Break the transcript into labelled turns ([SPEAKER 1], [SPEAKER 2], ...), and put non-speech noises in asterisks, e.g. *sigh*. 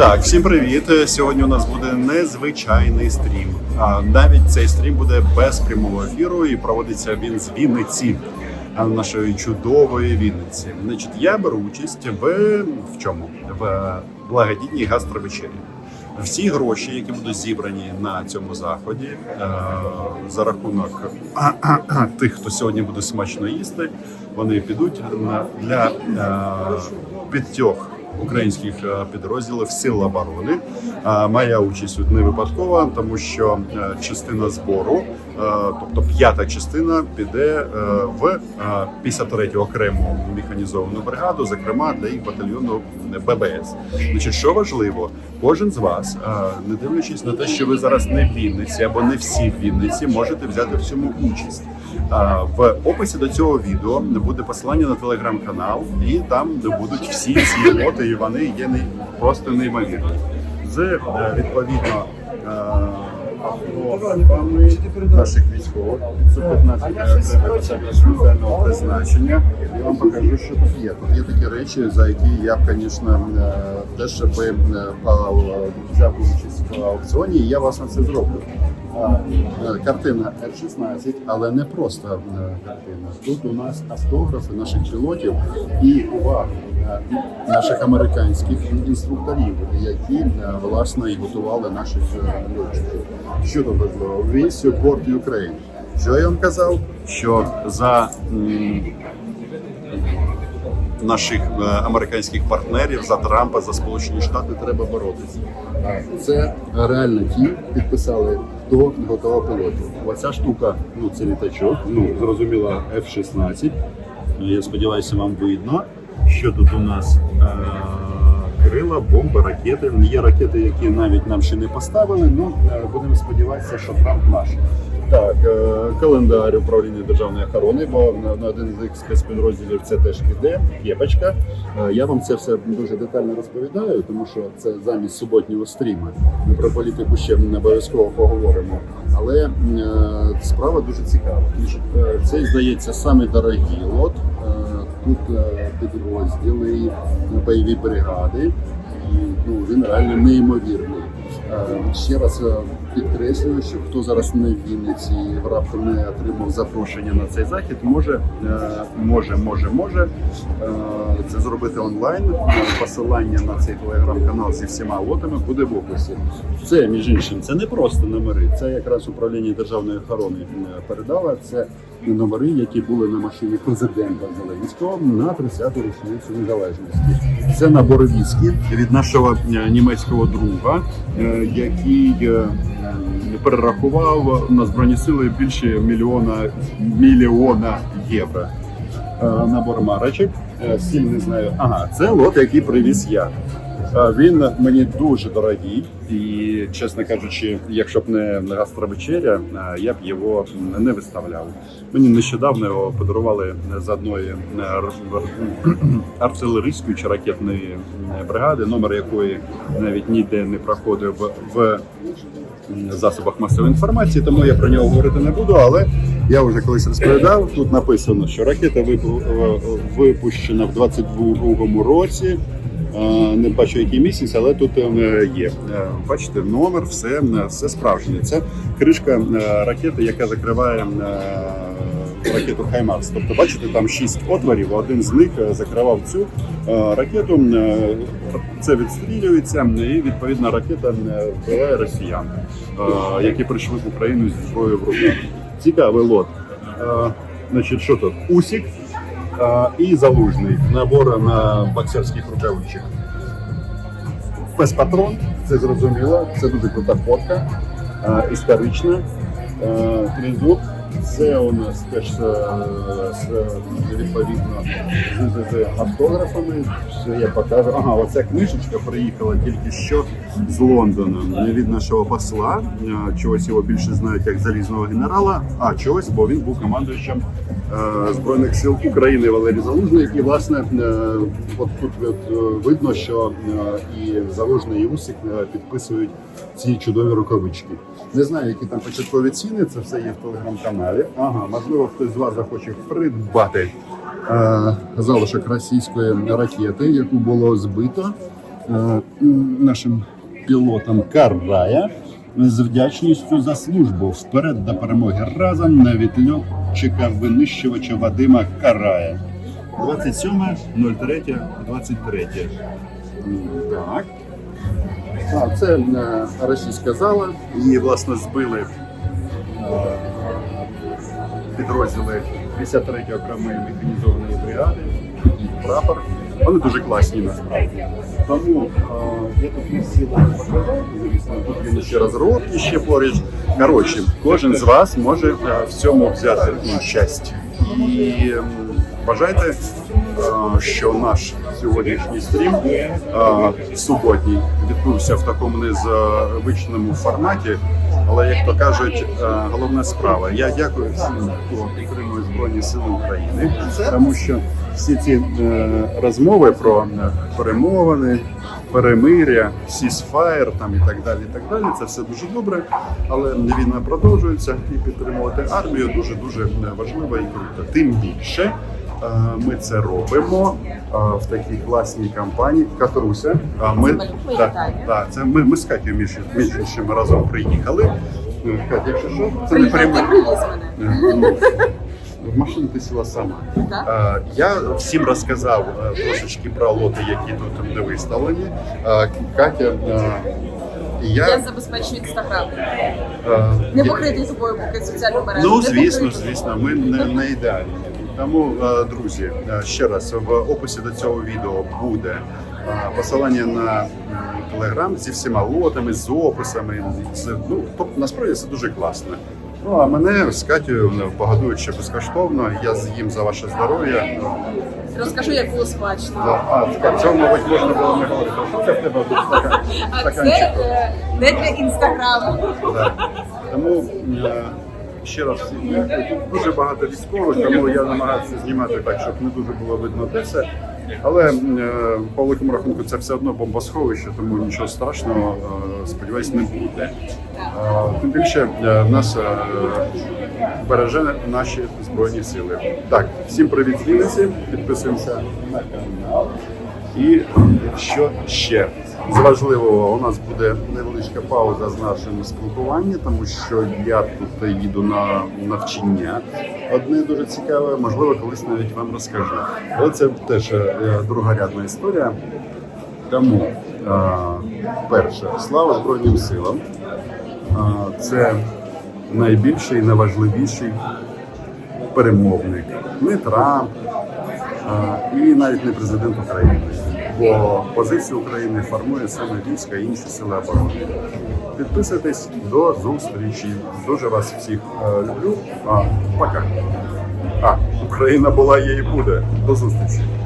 [SPEAKER 1] Так, всім привіт. Сьогодні у нас буде незвичайний стрім. А навіть цей стрім буде без прямого ефіру і проводиться він з Вінниці, нашої чудової Вінниці. Значить, я беру участь в, в чому? В благодійній гастровечері. Всі гроші, які будуть зібрані на цьому заході, е, за рахунок *clears throat* тих, хто сьогодні буде смачно їсти, вони підуть на для е, п'ятьох українських е, підрозділів сил оборони. Моя участь не випадкова, тому що е, частина збору, е, тобто п'ята частина, піде е, в е, 53-ю окрему механізовану бригаду, зокрема для їх батальйону ББС. Значить, що важливо, кожен з вас, е, не дивлячись на те, що ви зараз не в Вінниці або не всі в Вінниці, можете взяти в цьому участь. В описі до цього відео буде посилання на телеграм-канал, і там будуть всі ці лоти, і вони є просто неймовірні. З е, відповідно е, наших військових 515 спеціального призначення. Я вам покажу, що тут є. Тут є такі речі, за які я б, звісно, е, теж би е, взяв участь в аукціоні, і я вас на це зроблю. Е, Картина F-16, але не просто е, картина. Тут у нас автографи наших пілотів і увага е, наших американських інструкторів, які власне і готували наших льотчиків. Що тут важливо? Весь support Ukraine. Що я вам казав? Що за наших американських партнерів за Трампа, за Сполучені Штати треба боротися. Це реально ті підписали, хто готова пілотів. Оця штука, ну це літачок, ну зрозуміло, F-16. Я сподіваюся, вам видно, що тут у нас. е, Крила, бомби, ракети. Є ракети, які навіть нам ще не поставили. Ну е, будемо сподіватися, що Трамп наш. Так, е, календар управління державної охорони, бо на, один з їх спецпідрозділів це теж піде, кепочка. Е, Я вам це все дуже детально розповідаю, тому що це замість суботнього стріму. Ми про політику ще не обов'язково поговоримо. Але справа дуже цікава. Це здається саме дорогий лот. Тут підрозділи, бойові бригади, і ну, він реально неймовірний. Е, Ще раз е, підкреслюю, що хто зараз не в Вінниці і раптом не отримав запрошення на цей захід, може, е, може, може, може е, це зробити онлайн. Посилання на цей телеграм-канал зі всіма лотами буде в описі. Це між іншим, це не просто номери. Це якраз управління державної охорони е, передало. Це номери, які були на машині президента Зеленського на 30-ту річницю незалежності. Це набори віскі від нашого німецького друга, який перерахував на збройні сили більше мільйона мільйона євро. Е, Набор марочок. Е, Сіль не знаю. Ага, це лот, який привіз я. Е, Він мені дуже дорогий, і чесно кажучи, якщо б не гастровечеря, я б його не виставляв. Мені нещодавно його подарували з одної ар- ар- *clears throat* артилерійської чи ракетної бригади, номер якої навіть ніде не проходив в засобах масової інформації, тому я про нього говорити не буду. Але я вже колись розповідав. Тут написано, що ракета е, випущена в 22-му році. Е, Не бачу який місяць, але тут е, є. Бачите, номер, все, все справжнє. Це кришка ракети, яка закриває ракету Хаймарс. Тобто, бачите, там шість отворів. Один з них е, закривав цю е, ракету. Е, Це відстрілюється, і відповідно ракета вбиває росіян, які прийшли в Україну зі зброєю в руках. Цікавий лот. Значить, що тут? Усік і залужний набор на боксерських рукавичок. Без патрон, це зрозуміло, це дуже крута фотка, історична. Тризуб. Це у нас теж е, з, відповідно з, автографами. Що я покажу. Ага, оця книжечка приїхала тільки що з Лондона від нашого посла. Е, Чогось його більше знають як залізного генерала, а чогось, бо він був командуючим е, Збройних сил України Валерій Залужний. І власне е, от тут е, видно, що е, і Залужний і Усик е, підписують ці чудові рукавички. Не знаю, які там початкові ціни. Це все є в телеграм-каналі. Ага, можливо, хтось з вас захоче придбати е, залишок російської ракети, яку було збито. е, нашим пілотам Карая з вдячністю за службу вперед до перемоги разом на навіть льотчика винищувача Вадима Карая. 27.03.23. Так. А, це е, російська зала. Її, власне, збили е, підрозділи 53-ї окремої механізованої бригади. Прапор. Вони дуже класні насправді. Тому е, я тут не всі показав, звісно, тут він ще розробки ще поруч. Коротше, кожен з вас може е, в цьому взяти участь. І бажайте, е, що наш сьогоднішній стрім суботній відбувся в такому незвичному форматі. Але як то кажуть, е, головна справа. Я дякую всім, хто підтримує Збройні Сили України, тому що всі ці е, розмови про е, перемовини, перемиря, сісфаєр там і так далі. І так далі. Це все дуже добре, але війна продовжується і підтримувати армію дуже дуже важливо і круто. Тим більше. Е, Ми це робимо е, в такій класній кампанії. Катруся. Ми так, так, це ми, ми з Катю між, між іншим разом приїхали. Ну, Катя, якщо що, це не
[SPEAKER 2] Приїхав, ти
[SPEAKER 1] прямо. В машину ти сіла сама.
[SPEAKER 2] Так?
[SPEAKER 1] Е, Я всім розказав е, трошечки про лоти, які тут не виставлені. Е, Катя, е, я,
[SPEAKER 2] Я забезпечую інстаграм.
[SPEAKER 1] е,
[SPEAKER 2] Не покритий тобою поки соціальну мережу.
[SPEAKER 1] Ну, звісно, звісно, ми не, не ідеальні. Тому, е, друзі, е, ще раз в описі до цього відео буде е, посилання на телеграм зі всіма лотами, з описами. З, ну, тобто, насправді це дуже класно. Ну а мене з Катю погодують ще безкоштовно. Я з'їм за ваше здоров'я.
[SPEAKER 2] Розкажу, як було смачно.
[SPEAKER 1] А, так, цього, мабуть, можна було не говорити. Що це в тебе тут стакан,
[SPEAKER 2] А це не для інстаграму.
[SPEAKER 1] Тому ще раз всім. Дуже багато військових, тому я намагався знімати так, щоб не дуже було видно де все. Але е, по великому рахунку це все одно бомбосховище, тому нічого страшного, е, сподіваюсь, не буде. Е, Тим більше нас береже наші збройні сили. Так, всім привіт з підписуємося на канал. І що ще з важливого, у нас буде невеличка пауза з нашим спілкуванням, тому що я тут їду на навчання. Одне дуже цікаве, можливо, колись навіть вам розкажу. Але це теж е, другорядна історія. Тому е, перше, слава Збройним силам. Е, Це найбільший і найважливіший перемовник. Не Трамп і навіть не президент України. Бо позицію України формує саме війська і інші сили оборони. Підписуйтесь до зустрічі. Дуже вас всіх е, люблю. А, пока. А, Україна була, є і буде. До зустрічі.